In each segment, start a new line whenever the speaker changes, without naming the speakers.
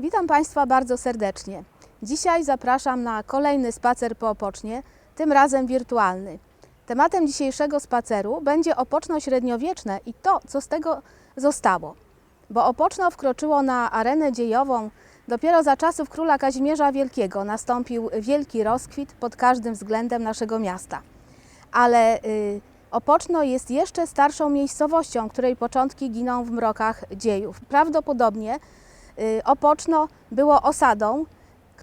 Witam Państwa bardzo serdecznie. Dzisiaj zapraszam na kolejny spacer po Opocznie, tym razem wirtualny. Tematem dzisiejszego spaceru będzie Opoczno średniowieczne i to, co z tego zostało. Bo Opoczno wkroczyło na arenę dziejową dopiero za czasów króla Kazimierza Wielkiego. Nastąpił wielki rozkwit pod każdym względem naszego miasta. Ale y, Opoczno jest jeszcze starszą miejscowością, której początki giną w mrokach dziejów. Prawdopodobnie Opoczno było osadą,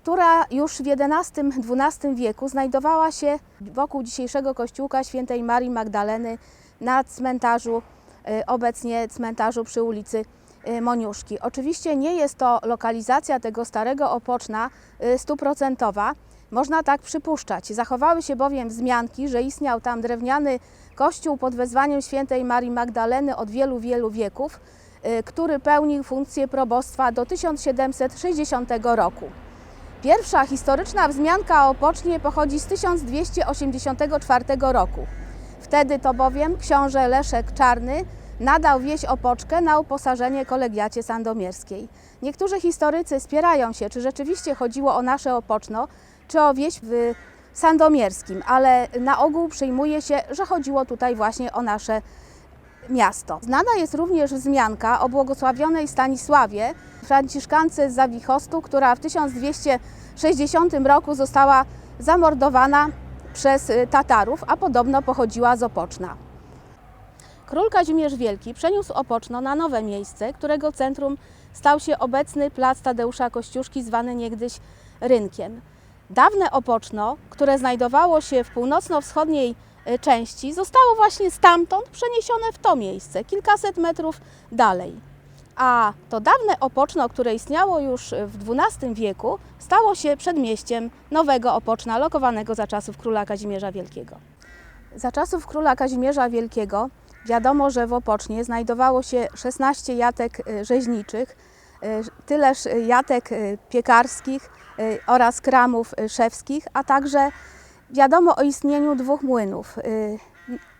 która już w XI-XII wieku znajdowała się wokół dzisiejszego kościółka świętej Marii Magdaleny na cmentarzu, y, obecnie cmentarzu przy ulicy y, Moniuszki. Oczywiście nie jest to lokalizacja tego starego Opoczna y, stuprocentowa, można tak przypuszczać. Zachowały się bowiem wzmianki, że istniał tam drewniany kościół pod wezwaniem świętej Marii Magdaleny od wielu, wielu wieków, y, który pełnił funkcję probostwa do 1760 roku. Pierwsza historyczna wzmianka o Opocznie pochodzi z 1284 roku. Wtedy to bowiem książę Leszek Czarny nadał wieś Opoczkę na uposażenie kolegiacie sandomierskiej. Niektórzy historycy spierają się, czy rzeczywiście chodziło o nasze Opoczno, czy o wieś w sandomierskim, ale na ogół przyjmuje się, że chodziło tutaj właśnie o nasze miasto. Znana jest również wzmianka o błogosławionej Stanisławie, franciszkance z Zawichostu, która w 1260 roku została zamordowana przez y, Tatarów, a podobno pochodziła z Opoczna. Król Kazimierz Wielki przeniósł Opoczno na nowe miejsce, którego centrum stał się obecny plac Tadeusza Kościuszki, zwany niegdyś rynkiem. Dawne Opoczno, które znajdowało się w północno-wschodniej części, zostało właśnie stamtąd przeniesione w to miejsce, kilkaset metrów dalej. A to dawne Opoczno, które istniało już w XII wieku, stało się przedmieściem nowego Opoczna, lokowanego za czasów króla Kazimierza Wielkiego. Za czasów króla Kazimierza Wielkiego wiadomo, że w Opocznie znajdowało się 16 jatek y, rzeźniczych, y, tyleż jatek piekarskich oraz kramów szewskich, a także wiadomo o istnieniu dwóch młynów y,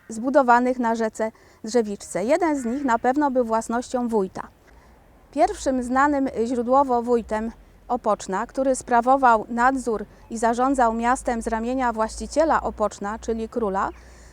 zbudowanych na rzece Drzewiczce. Jeden z nich na pewno był własnością wójta. Pierwszym znanym źródłowo wójtem Opoczna, który sprawował nadzór i zarządzał miastem z ramienia właściciela Opoczna, czyli króla,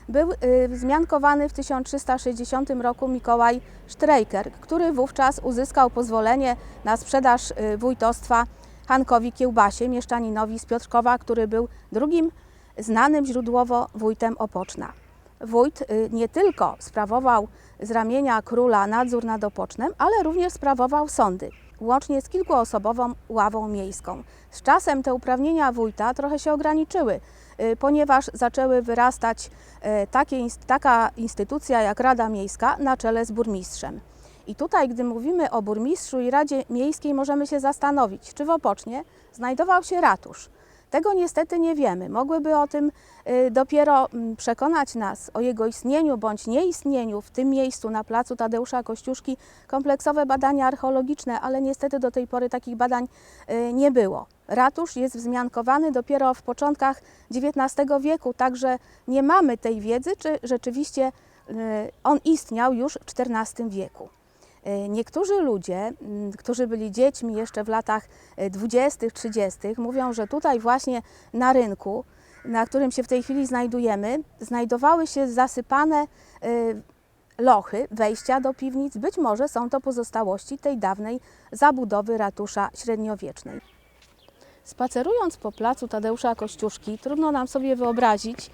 był y, wzmiankowany w 1360 roku Mikołaj Sztrejker, który wówczas uzyskał pozwolenie na sprzedaż y, wójtostwa Hankowi Kiełbasie, mieszczaninowi z Piotrkowa, który był drugim znanym źródłowo wójtem Opoczna. Wójt y, nie tylko sprawował z ramienia króla nadzór nad Opocznem, ale również sprawował sądy, łącznie z kilkuosobową ławą miejską. Z czasem te uprawnienia wójta trochę się ograniczyły, y, ponieważ zaczęły wyrastać y, takie, taka instytucja jak Rada Miejska na czele z burmistrzem. I tutaj, gdy mówimy o burmistrzu i Radzie Miejskiej, możemy się zastanowić, czy w Opocznie znajdował się ratusz. Tego niestety nie wiemy. Mogłyby o tym y, dopiero mm, przekonać nas o jego istnieniu bądź nieistnieniu w tym miejscu na placu Tadeusza Kościuszki kompleksowe badania archeologiczne, ale niestety do tej pory takich badań y, nie było. Ratusz jest wzmiankowany dopiero w początkach XIX wieku, także nie mamy tej wiedzy, czy rzeczywiście y, on istniał już w XIV wieku. E, Niektórzy ludzie, którzy byli dziećmi jeszcze w latach e, 20., 30., mówią, że tutaj właśnie na rynku, na którym się w tej chwili znajdujemy, znajdowały się zasypane e, lochy, wejścia do piwnic. Być może są to pozostałości tej dawnej zabudowy ratusza średniowiecznej. Spacerując po placu Tadeusza Kościuszki, trudno nam sobie wyobrazić,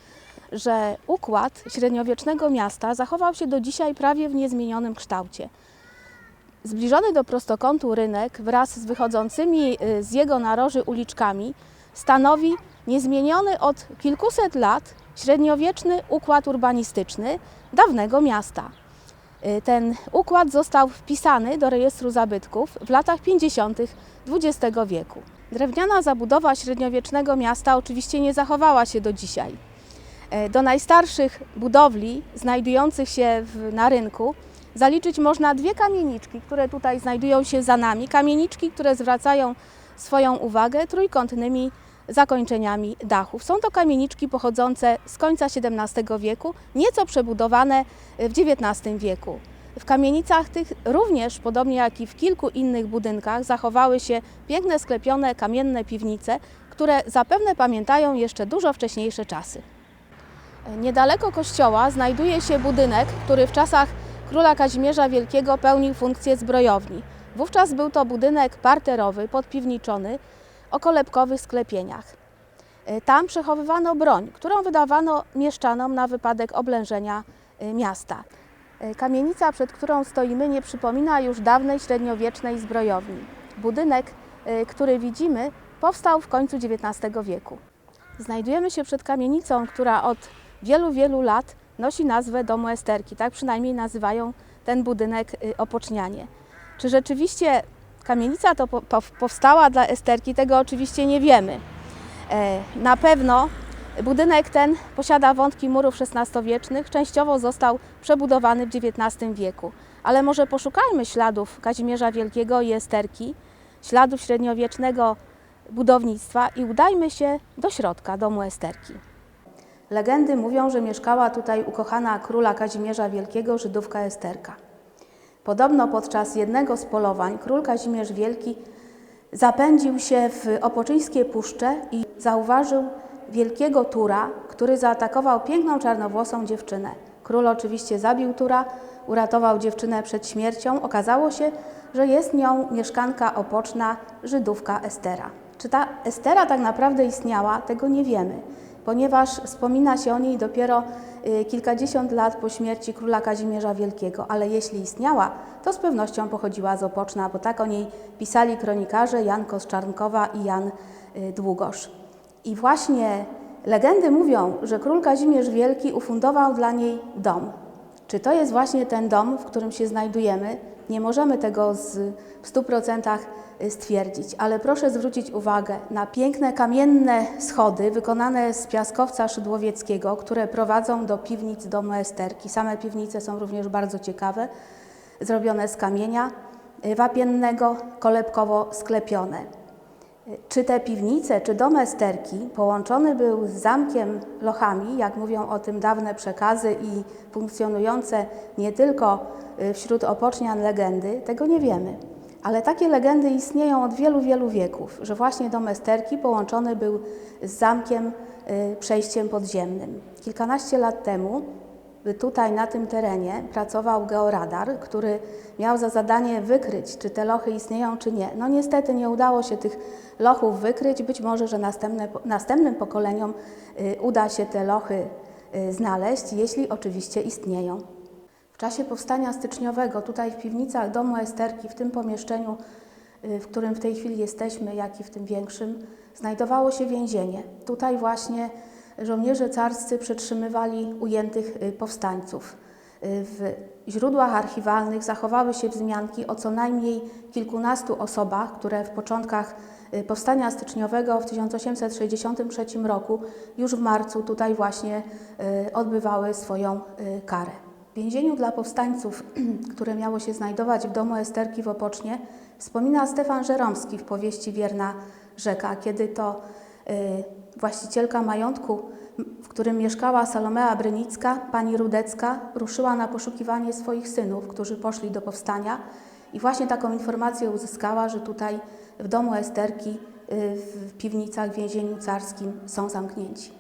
że układ średniowiecznego miasta zachował się do dzisiaj prawie w niezmienionym kształcie. Zbliżony do prostokątu rynek wraz z wychodzącymi y, z jego naroży uliczkami stanowi niezmieniony od kilkuset lat średniowieczny układ urbanistyczny dawnego miasta. Y, Ten układ został wpisany do rejestru zabytków w latach 50. XX wieku. Drewniana zabudowa średniowiecznego miasta oczywiście nie zachowała się do dzisiaj. E, Do najstarszych budowli znajdujących się na rynku zaliczyć można dwie kamieniczki, które tutaj znajdują się za nami. Kamieniczki, które zwracają swoją uwagę trójkątnymi zakończeniami dachów. Są to kamieniczki pochodzące z końca XVII wieku, nieco przebudowane w XIX wieku. W kamienicach tych również, podobnie jak i w kilku innych budynkach, zachowały się piękne sklepione kamienne piwnice, które zapewne pamiętają jeszcze dużo wcześniejsze czasy. Niedaleko kościoła znajduje się budynek, który w czasach króla Kazimierza Wielkiego pełnił funkcję zbrojowni. Wówczas był to budynek parterowy, podpiwniczony, o kolebkowych sklepieniach. E, Tam przechowywano broń, którą wydawano mieszczanom na wypadek oblężenia e, miasta. E, Kamienica, przed którą stoimy, nie przypomina już dawnej średniowiecznej zbrojowni. Budynek, który widzimy, powstał w końcu XIX wieku. Znajdujemy się przed kamienicą, która od wielu, wielu lat nosi nazwę Domu Esterki. Tak przynajmniej nazywają ten budynek y, opocznianie. Czy rzeczywiście kamienica to po, po, powstała dla Esterki, tego oczywiście nie wiemy. E, na pewno budynek ten posiada wątki murów XVI-wiecznych, częściowo został przebudowany w XIX wieku. Ale może poszukajmy śladów Kazimierza Wielkiego i Esterki, śladów średniowiecznego budownictwa i udajmy się do środka domu Esterki. Legendy mówią, że mieszkała tutaj ukochana króla Kazimierza Wielkiego, Żydówka Esterka. Podobno podczas jednego z polowań król Kazimierz Wielki zapędził się w Opoczyńskie Puszcze i zauważył wielkiego Tura, który zaatakował piękną czarnowłosą dziewczynę. Król oczywiście zabił Tura, uratował dziewczynę przed śmiercią. Okazało się, że jest nią mieszkanka opoczna Żydówka Estera. Czy ta Estera tak naprawdę istniała, tego nie wiemy, ponieważ wspomina się o niej dopiero y, kilkadziesiąt lat po śmierci króla Kazimierza Wielkiego, ale jeśli istniała, to z pewnością pochodziła z Opoczna, bo tak o niej pisali kronikarze Jan Koszczarnkowa i Jan y, Długosz. I właśnie legendy mówią, że król Kazimierz Wielki ufundował dla niej dom. Czy to jest właśnie ten dom, w którym się znajdujemy? Nie możemy tego z, w 100% stwierdzić, ale proszę zwrócić uwagę na piękne kamienne schody wykonane z piaskowca szydłowieckiego, które prowadzą do piwnic domu Esterki. Same piwnice są również bardzo ciekawe, zrobione z kamienia y, wapiennego, kolebkowo sklepione. Czy te piwnice, czy dom Esterki połączony był z zamkiem lochami, jak mówią o tym dawne przekazy i funkcjonujące nie tylko y, wśród opocznian legendy, tego nie wiemy. Ale takie legendy istnieją od wielu, wielu wieków, że właśnie dom Esterki połączony był z zamkiem, y, przejściem podziemnym. Kilkanaście lat temu tutaj na tym terenie pracował georadar, który miał za zadanie wykryć, czy te lochy istnieją, czy nie. No niestety nie udało się tych lochów wykryć. Być może, że następne, następnym pokoleniom y, uda się te lochy y, znaleźć, jeśli oczywiście istnieją. W czasie powstania styczniowego, tutaj w piwnicach domu Esterki, w tym pomieszczeniu, y, w którym w tej chwili jesteśmy, jak i w tym większym, znajdowało się więzienie. Tutaj właśnie żołnierze carscy przetrzymywali ujętych y, powstańców. Y, W źródłach archiwalnych zachowały się wzmianki o co najmniej kilkunastu osobach, które w początkach y, powstania styczniowego w 1863 roku, już w marcu tutaj właśnie odbywały swoją karę. W więzieniu dla powstańców, które miało się znajdować w domu Esterki w Opocznie, wspomina Stefan Żeromski w powieści Wierna Rzeka, kiedy to właścicielka majątku, w którym mieszkała Salomea Brynicka, pani Rudecka, ruszyła na poszukiwanie swoich synów, którzy poszli do powstania i właśnie taką informację uzyskała, że tutaj w domu Esterki, y, w piwnicach w więzieniu carskim są zamknięci.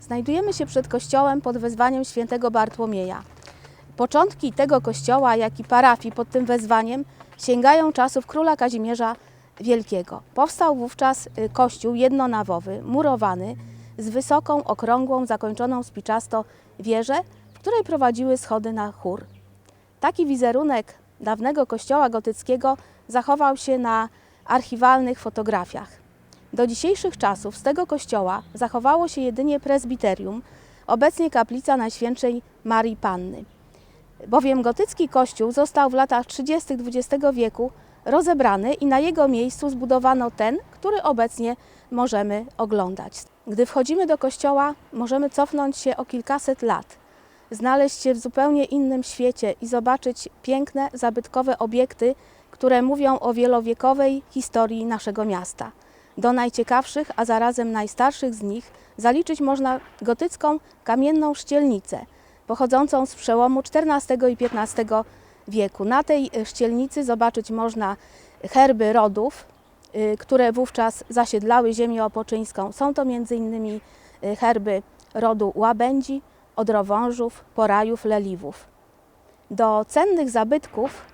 Znajdujemy się przed kościołem pod wezwaniem świętego Bartłomieja. Początki tego kościoła, jak i parafii pod tym wezwaniem sięgają czasów króla Kazimierza Wielkiego. Powstał wówczas y, kościół jednonawowy, murowany, z wysoką, okrągłą, zakończoną spiczasto wieżę, w której prowadziły schody na chór. Taki wizerunek dawnego kościoła gotyckiego zachował się na archiwalnych fotografiach. Do dzisiejszych czasów z tego kościoła zachowało się jedynie prezbiterium, obecnie kaplica Najświętszej Marii Panny. Bowiem gotycki kościół został w latach 30. XX wieku rozebrany i na jego miejscu zbudowano ten, który obecnie możemy oglądać. Gdy wchodzimy do kościoła, możemy cofnąć się o kilkaset lat, znaleźć się w zupełnie innym świecie i zobaczyć piękne, zabytkowe obiekty, które mówią o wielowiekowej historii naszego miasta. Do najciekawszych, a zarazem najstarszych z nich zaliczyć można gotycką kamienną szcielnicę, pochodzącą z przełomu XIV i XV wieku. Na tej y, szcielnicy zobaczyć można herby rodów, y, które wówczas zasiedlały ziemię opoczyńską. Są to m.in. y, herby rodu Łabędzi, Odrowążów, Porajów, Leliwów. Do cennych zabytków,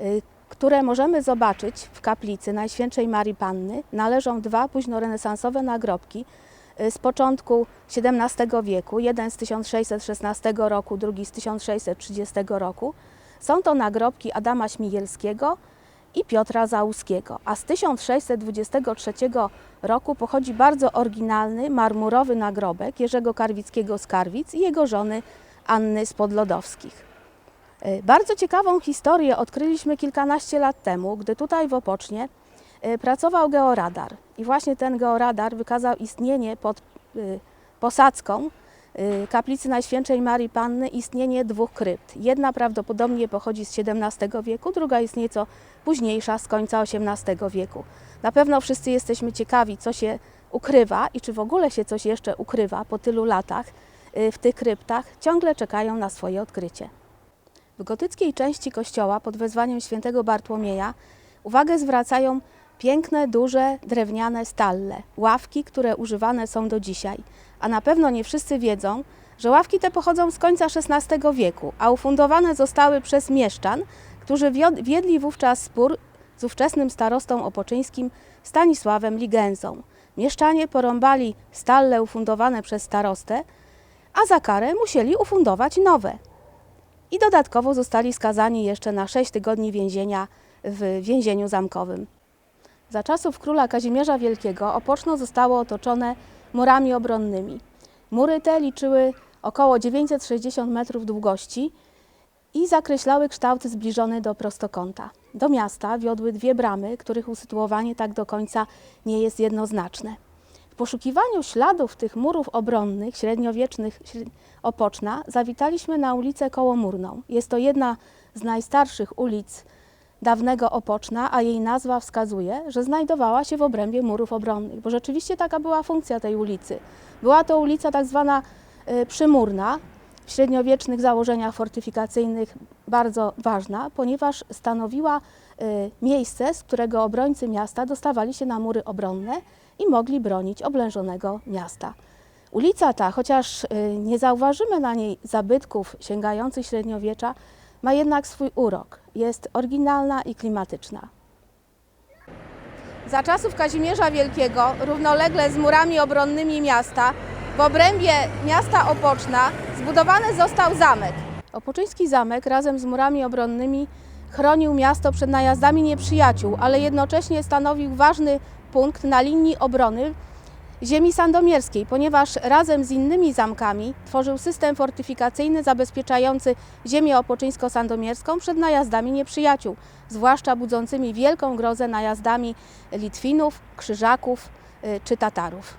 y, które możemy zobaczyć w kaplicy Najświętszej Marii Panny, należą dwa późnorenesansowe nagrobki y, z początku XVII wieku, jeden z 1616 roku, drugi z 1630 roku. Są to nagrobki Adama Śmigielskiego i Piotra Załuskiego, a z 1623 roku pochodzi bardzo oryginalny marmurowy nagrobek Jerzego Karwickiego z Karwic i jego żony Anny z Podlodowskich. E, Bardzo ciekawą historię odkryliśmy kilkanaście lat temu, gdy tutaj w Opocznie e, pracował georadar. I właśnie ten georadar wykazał istnienie pod e, posadzką kaplicy Najświętszej Marii Panny istnienie dwóch krypt. Jedna prawdopodobnie pochodzi z XVII wieku, druga jest nieco późniejsza, z końca XVIII wieku. Na pewno wszyscy jesteśmy ciekawi, co się ukrywa i czy w ogóle się coś jeszcze ukrywa po tylu latach e, w tych kryptach. Ciągle czekają na swoje odkrycie. W gotyckiej części kościoła pod wezwaniem świętego Bartłomieja uwagę zwracają piękne, duże, drewniane stalle, ławki, które używane są do dzisiaj. A na pewno nie wszyscy wiedzą, że ławki te pochodzą z końca XVI wieku, a ufundowane zostały przez mieszczan, którzy wiedli wówczas spór z ówczesnym starostą opoczyńskim Stanisławem Ligenzą. Mieszczanie porąbali stalle ufundowane przez starostę, a za karę musieli ufundować nowe i dodatkowo zostali skazani jeszcze na 6 tygodni więzienia w więzieniu zamkowym. Za czasów króla Kazimierza Wielkiego Opoczno zostało otoczone murami obronnymi. Mury te liczyły około 960 metrów długości i zakreślały kształt zbliżony do prostokąta. Do miasta wiodły dwie bramy, których usytuowanie tak do końca nie jest jednoznaczne. W poszukiwaniu śladów tych murów obronnych średniowiecznych śred- Opoczna zawitaliśmy na ulicę Kołomurną. Jest to jedna z najstarszych ulic dawnego Opoczna, a jej nazwa wskazuje, że znajdowała się w obrębie murów obronnych, bo rzeczywiście taka była funkcja tej ulicy. Była to ulica tak zwana y, przymurna, w średniowiecznych założeniach fortyfikacyjnych bardzo ważna, ponieważ stanowiła y, miejsce, z którego obrońcy miasta dostawali się na mury obronne i mogli bronić oblężonego miasta. Ulica ta, chociaż y, nie zauważymy na niej zabytków sięgających średniowiecza, ma jednak swój urok. Jest oryginalna i klimatyczna. Za czasów Kazimierza Wielkiego, równolegle z murami obronnymi miasta, w obrębie miasta Opoczna zbudowany został zamek. Opoczyński zamek razem z murami obronnymi chronił miasto przed najazdami nieprzyjaciół, ale jednocześnie stanowił ważny punkt na linii obrony ziemi sandomierskiej, ponieważ razem z innymi zamkami tworzył system fortyfikacyjny zabezpieczający ziemię opoczyńsko-sandomierską przed najazdami nieprzyjaciół, zwłaszcza budzącymi wielką grozę najazdami Litwinów, Krzyżaków y, czy Tatarów.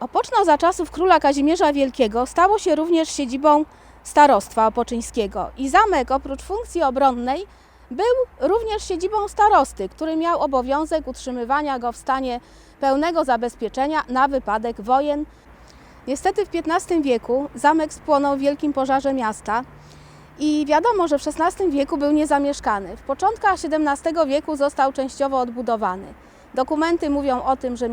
Opoczno za czasów króla Kazimierza Wielkiego stało się również siedzibą starostwa opoczyńskiego i zamek oprócz funkcji obronnej był również siedzibą starosty, który miał obowiązek utrzymywania go w stanie pełnego zabezpieczenia na wypadek wojen. Niestety w XV wieku zamek spłonął w wielkim pożarze miasta i wiadomo, że w XVI wieku był niezamieszkany. W początkach XVII wieku został częściowo odbudowany. Dokumenty mówią o tym, że,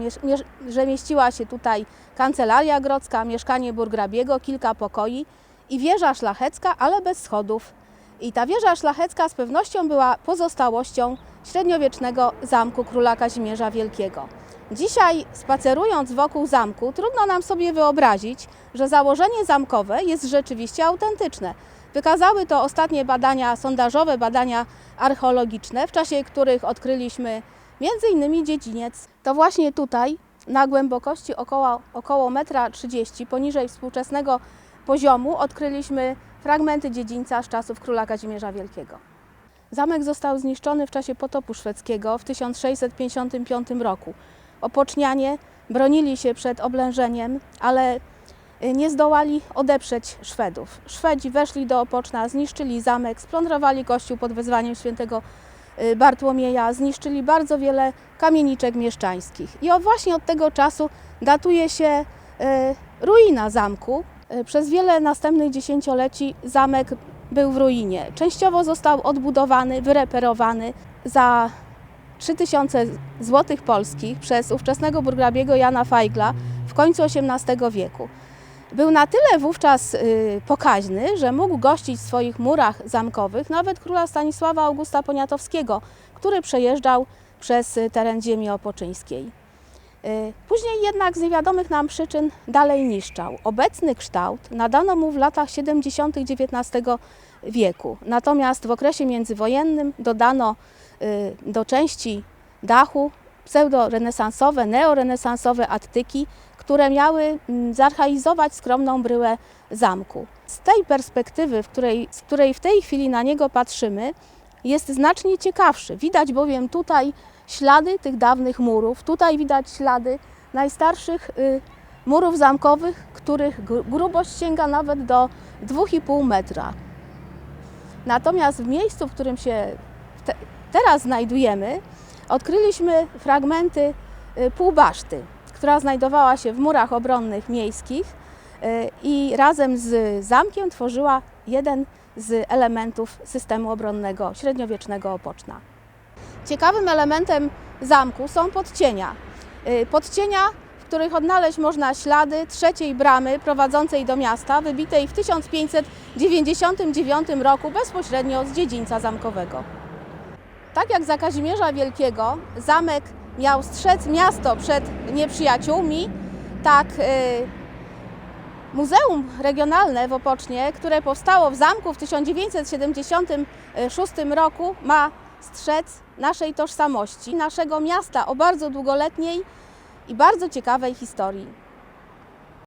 że mieściła się tutaj kancelaria grodzka, mieszkanie burgrabiego, kilka pokoi i wieża szlachecka, ale bez schodów. I ta wieża szlachecka z pewnością była pozostałością średniowiecznego zamku króla Kazimierza Wielkiego. Dzisiaj, spacerując wokół zamku, trudno nam sobie wyobrazić, że założenie zamkowe jest rzeczywiście autentyczne. Wykazały to ostatnie badania sondażowe, badania archeologiczne, w czasie których odkryliśmy m.in. dziedziniec. To właśnie tutaj, na głębokości około, około 1,30 m, poniżej współczesnego poziomu, odkryliśmy fragmenty dziedzińca z czasów króla Kazimierza Wielkiego. Zamek został zniszczony w czasie potopu szwedzkiego w 1655 roku. Opocznianie bronili się przed oblężeniem, ale y, nie zdołali odeprzeć Szwedów. Szwedzi weszli do Opoczna, zniszczyli zamek, splądrowali kościół pod wezwaniem świętego y, Bartłomieja, zniszczyli bardzo wiele kamieniczek mieszczańskich. I właśnie od tego czasu datuje się y, ruina zamku, Przez wiele następnych dziesięcioleci zamek był w ruinie. Częściowo został odbudowany, wyreperowany za 3000 złotych polskich przez ówczesnego burgrabiego Jana Fajgla w końcu XVIII wieku. Był na tyle wówczas y, pokaźny, że mógł gościć w swoich murach zamkowych nawet króla Stanisława Augusta Poniatowskiego, który przejeżdżał przez teren ziemi opoczyńskiej. Y, Później jednak z niewiadomych nam przyczyn dalej niszczał. Obecny kształt nadano mu w latach 70. XIX wieku. Natomiast w okresie międzywojennym dodano y, do części dachu pseudorenesansowe, neorenesansowe attyki, które miały mm, zarchaizować skromną bryłę zamku. Z tej perspektywy, w której, z której w tej chwili na niego patrzymy, jest znacznie ciekawszy. Widać bowiem tutaj ślady tych dawnych murów, tutaj widać ślady najstarszych y, murów zamkowych, których gru- grubość sięga nawet do 2,5 metra. Natomiast w miejscu, w którym się te, teraz znajdujemy, odkryliśmy fragmenty y, półbaszty, która znajdowała się w murach obronnych miejskich y, i razem z zamkiem tworzyła jeden z elementów systemu obronnego średniowiecznego Opoczna. Ciekawym elementem zamku są podcienia. Y, Podcienia, w których odnaleźć można ślady trzeciej bramy prowadzącej do miasta, wybitej w 1599 roku bezpośrednio z dziedzińca zamkowego. Tak jak za Kazimierza Wielkiego zamek miał strzec miasto przed nieprzyjaciółmi, tak y, Muzeum Regionalne w Opocznie, które powstało w zamku w 1976 roku, ma strzec naszej tożsamości, naszego miasta o bardzo długoletniej i bardzo ciekawej historii.